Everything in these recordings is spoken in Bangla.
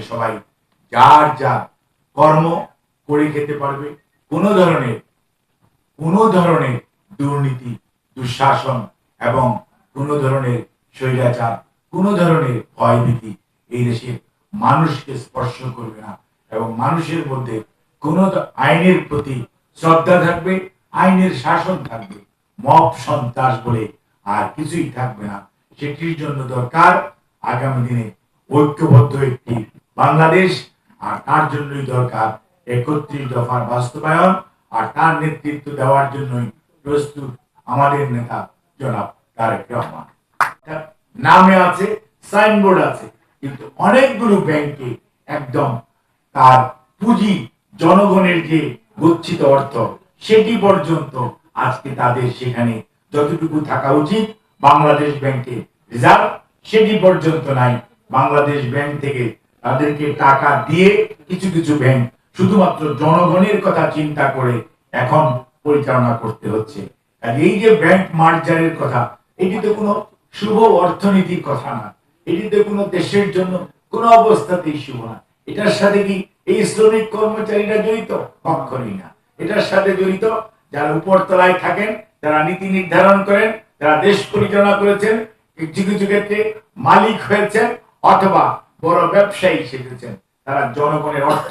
যেখানে সবাই যার যার কর্ম করে খেতে পারবে, কোনো ধরনের কোনো ধরনের দুর্নীতি, দুঃশাসন এবং কোনো ধরনের স্বৈরাচার, কোনো ধরনের ভয়ভীতি এই দেশের মানুষকে স্পর্শ করবে না এবং মানুষের মধ্যে কোনো আইনের প্রতি শ্রদ্ধা থাকবে, আইনের শাসন থাকবে, মব সন্ত্রাস বলে আর কিছুই থাকবে না। সেটির জন্য দরকার আগামী দিনে ঐক্যবদ্ধ একটি বাংলাদেশ, আর তার জন্যই দরকার একত্রিশ দফার বাস্তবায়ন, আর তার নেতৃত্ব দেওয়ার জন্যই প্রস্তুত আমাদের নেতা জনাব তারেক রহমান। নামে আছে সাইনবোর্ড আছে, কিন্তু অনেকগুলো ব্যাংকে একদম তার পুঁজি জনগণের যে গচ্ছিত অর্থ, সেটি পর্যন্ত আজকে তাদের সেখানে যতটুকু থাকা উচিত, বাংলাদেশ ব্যাংকে রিজার্ভ, সেটি পর্যন্ত নাই, বাংলাদেশ ব্যাংক থেকে তাদেরকে টাকা দিয়ে কিছু কিছু ব্যাংক শুধুমাত্র জনগণের কথা চিন্তা করে এখন পরিচালনা করতে হচ্ছে। এই যে ব্যাংক মার্জারের কথা, এটি তো কোনো শুভ অর্থনীতির কথা না। এটি তো কোনো দেশের জন্য কোনো অবস্থাতেই শুভ না। এটার সাথে কি এই শ্রমিক কর্মচারীরা জড়িত? কখনই না। এটার সাথে জড়িত যারা উপরতলায় থাকেন, যারা নীতি নির্ধারণ করেন, যারা দেশ পরিচালনা করেছেন, কিছু কিছু ক্ষেত্রে মালিক হয়েছেন অথবা বড় ব্যবসায়ী সেজেছেন তারা জনগণের অর্থ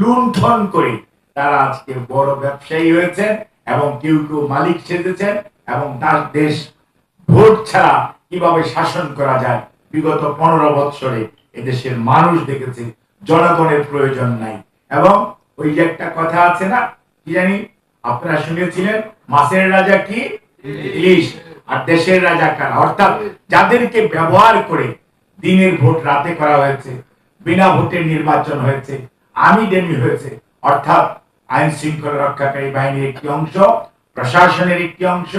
লুণ্ঠন করে তারা আজকে বড় ব্যবসায়ী হয়েছেন এবং কেউ কেউ মালিক সেজেছেন এবং তার দেশ ভোট ছাড়া কীভাবে শাসন করা যায়? বিগত পনেরো বৎসরে এদেশের মানুষ দেখেছে, জনগণের প্রয়োজন নাই। এবং ওই যে একটা কথা আছে না, কি জানি, আপনারা শুনেছিলেন মাসের রাজা কি? ইলিশ। আর দেশের রাজা কারা? অর্থাৎ যাদেরকে ব্যবহার করে দিনের ভোট রাতে করা হয়েছে, বিনা ভোটে নির্বাচন হয়েছে, আমি ডেমি হয়েছে। অর্থাৎ আইন শৃঙ্খলা রক্ষাকারী বাহিনীর একটি অংশ, প্রশাসনের একটি অংশ,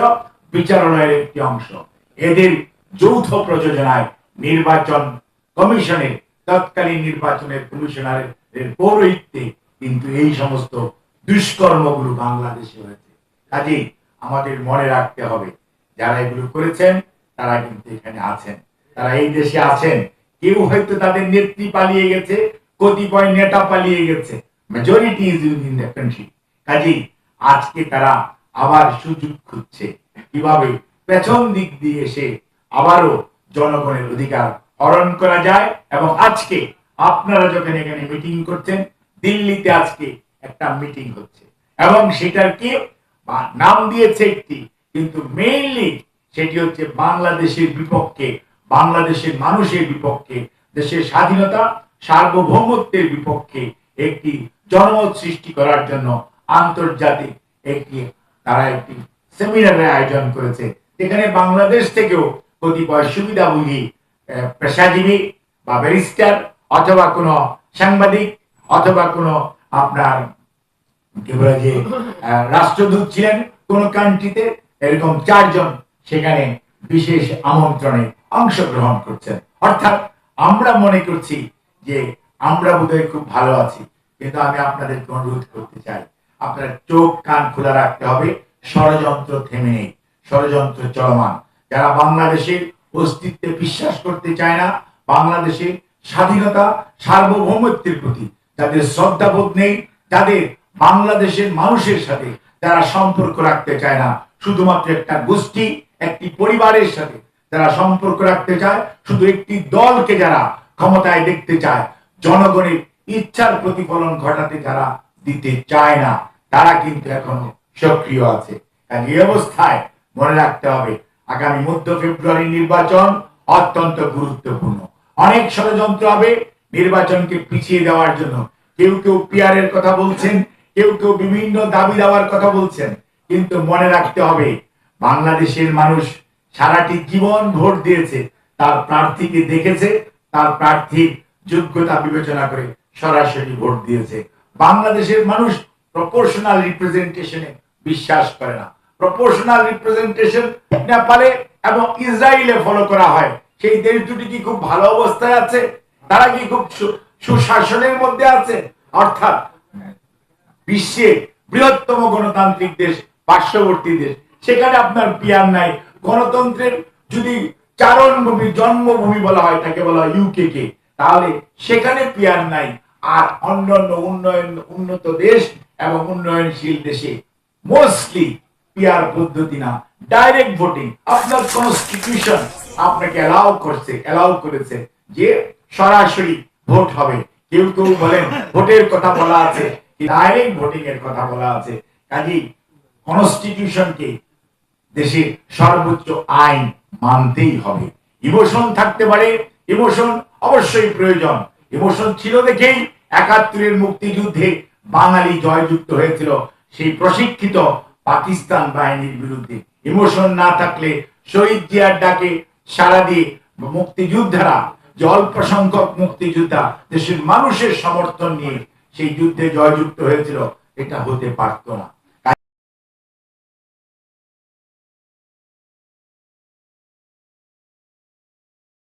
বিচারালয়ের একটি অংশ। এদের যৌথ প্রযোজনায় নির্বাচন কমিশনের, তৎকালীন নির্বাচনের কমিশনারের পৌরোহিত্যে কিন্তু এই সমস্ত দুষ্কর্মগুলো বাংলাদেশে হয়েছে। কাজেই আমাদের মনে রাখতে হবে, যারা এগুলো করেছেন, তারা কিন্তু এখানে আছেন। তারা এই দেশে আছেন। কেউ হয়তো তাদের নেত্রী পালিয়ে গেছে, কতিপয় নেতা পালিয়ে গেছে। Majority is in the country কাজেই আজকে তারা আবার সুযোগ খুঁজছে। কীভাবে পেছন দিক দিয়ে এসে আবারও জনগণের অধিকার হরণ করা যায় এবং আজকে আপনারা যখন এখানে মিটিং করছেন, দিল্লিতে আজকে একটা মিটিং হচ্ছে। এবং সেটার কি নাম দিয়েছে একটি, কিন্তু মেইনলি সেটি হচ্ছে বাংলাদেশের বিপক্ষে বাংলাদেশের মানুষের বিপক্ষে, দেশের স্বাধীনতা, সার্বভৌমত্বের বিপক্ষে একটি জনমত সৃষ্টি করার জন্য আন্তর্জাতিক একটি, তারা একটি সেমিনারের আয়োজন করেছে। এখানে বাংলাদেশ থেকেও কতিপয় সুবিধাভোগী পেশাজীবী বা ব্যারিস্টার অথবা কোনো সাংবাদিক অথবা কোনো আপনার, কি বলে যে রাষ্ট্রদূত ছিলেন কোন কান্ট্রিতে এরকম চারজন সেখানে বিশেষ আমন্ত্রণে অংশগ্রহণ করছেন। অর্থাৎ আমরা মনে করছি যে আমরা বোধহয় খুব ভালো আছি, কিন্তু আমি আপনাদেরকে অনুরোধ করতে চাই, আপনার চোখ কান খোলা রাখতে হবে, ষড়যন্ত্র থেমে নেই, ষড়যন্ত্র চলমান। যারা বাংলাদেশের অস্তিত্বে বিশ্বাস করতে চায় না, বাংলাদেশের স্বাধীনতা সার্বভৌমত্বের প্রতি যাদের শ্রদ্ধাবোধ নেই, যাদের বাংলাদেশের মানুষের সাথে যারা সম্পর্ক রাখতে চায় না, শুধুমাত্র একটা গোষ্ঠী, একটি পরিবারের সাথে যারা সম্পর্ক রাখতে চায়, শুধু একটি দলকে যারা ক্ষমতায় দেখতে চায়, জনগণের ইচ্ছার প্রতিফলন ঘটাতে যারা দিতে চায় না, তারা কিন্তু এখনও সক্রিয় আছে। এই অবস্থায় মনে রাখতে হবে, আগামী মধ্য ফেব্রুয়ারি নির্বাচন অত্যন্ত গুরুত্বপূর্ণ। অনেক ষড়যন্ত্র হবে নির্বাচনকে পিছিয়ে দেওয়ার জন্য। কেউ কেউ পিয়ারের কথা বলছেন, কেউ কেউ বিভিন্ন দাবি দেওয়ার কথা বলছেন। কিন্তু মনে রাখতে হবে, বাংলাদেশের মানুষ সারাটি জীবন ভোট দিয়েছে, তার প্রার্থীকে দেখেছে, তার প্রার্থীর যোগ্যতা বিবেচনা করে সরাসরি ভোট দিয়েছে। বাংলাদেশের মানুষ প্রপোর্শনাল রিপ্রেজেন্টেশনে বিশ্বাস করে না। প্রপোর্শনাল রিপ্রেজেন্টেশন নেপালে এবং ইসরায়েলে ফলো করা হয়। সেই দেশ দুটি কি খুব ভালো অবস্থায় আছে? তারা কি খুব সুশাসনের মধ্যে আছে? অর্থাৎ বিশ্বের বৃহত্তম গণতান্ত্রিক দেশ, পার্শ্ববর্তী দেশ। সেখানে আপনার পিয়ার নাই গণতন্ত্রের যদি চারণভূমি, জন্মভূমি বলা হয় তাকে বলা হয় ইউকে কে তাহলে সেখানে পিয়ার নাই। আর অন্যান্য উন্নয়ন, উন্নত দেশ এবং উন্নয়নশীল দেশে মোস্টলি পিয়ার পদ্ধতি না। ডাইরেক্ট ভোটিং আপনার কনস্টিটিউশন আপনাকে অ্যালাউ করছে অ্যালাউ করেছে যে সরাসরি ভোট হবে। কেউ কেউ বলেন, ভোটের কথা বলা আছে। ডাইরেক্ট ভোটিং এর কথা বলা আছে। কাজেই কনস্টিটিউশনকে দেশের সর্বোচ্চ আইন মানতেই হবে। ইমোশন থাকতে পারে, ইমোশন অবশ্যই প্রয়োজন। ইমোশন ছিল দেখেই একাত্তরের মুক্তিযুদ্ধে বাঙালি জয়যুক্ত হয়েছিল সেই প্রশিক্ষিত পাকিস্তান বাহিনীর বিরুদ্ধে। ইমোশন না থাকলে শহীদ জিয়ার ডাকে সারা দিয়ে মুক্তিযোদ্ধারা, যে অল্প সংখ্যক মুক্তিযোদ্ধা দেশের মানুষের সমর্থন নিয়ে সেই যুদ্ধে জয়যুক্ত হয়েছিল, এটা হতে পারত না।